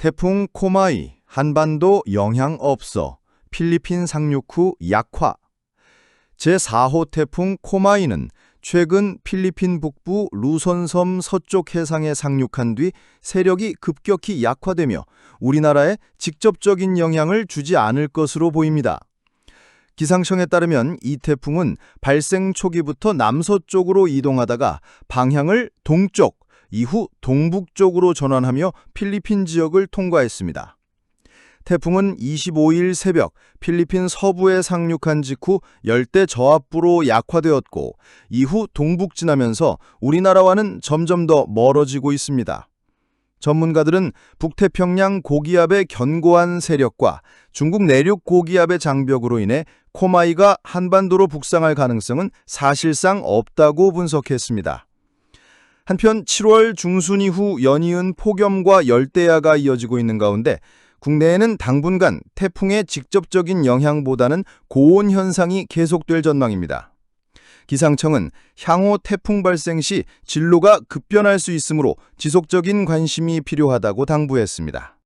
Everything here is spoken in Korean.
태풍 코마이, 한반도 영향 없어, 필리핀 상륙 후 약화. 제4호 태풍 코마이는 최근 필리핀 북부 루손섬 서쪽 해상에 상륙한 뒤 세력이 급격히 약화되며 우리나라에 직접적인 영향을 주지 않을 것으로 보입니다. 기상청에 따르면 이 태풍은 발생 초기부터 남서쪽으로 이동하다가 방향을 동쪽, 이후 동북쪽으로 전환하며 필리핀 지역을 통과했습니다. 태풍은 25일 새벽 필리핀 서부에 상륙한 직후 열대 저압부로 약화되었고 이후 동북 지나면서 우리나라와는 점점 더 멀어지고 있습니다. 전문가들은 북태평양 고기압의 견고한 세력과 중국 내륙 고기압의 장벽으로 인해 코마이가 한반도로 북상할 가능성은 사실상 없다고 분석했습니다. 한편 7월 중순 이후 연이은 폭염과 열대야가 이어지고 있는 가운데 국내에는 당분간 태풍의 직접적인 영향보다는 고온 현상이 계속될 전망입니다. 기상청은 향후 태풍 발생 시 진로가 급변할 수 있으므로 지속적인 관심이 필요하다고 당부했습니다.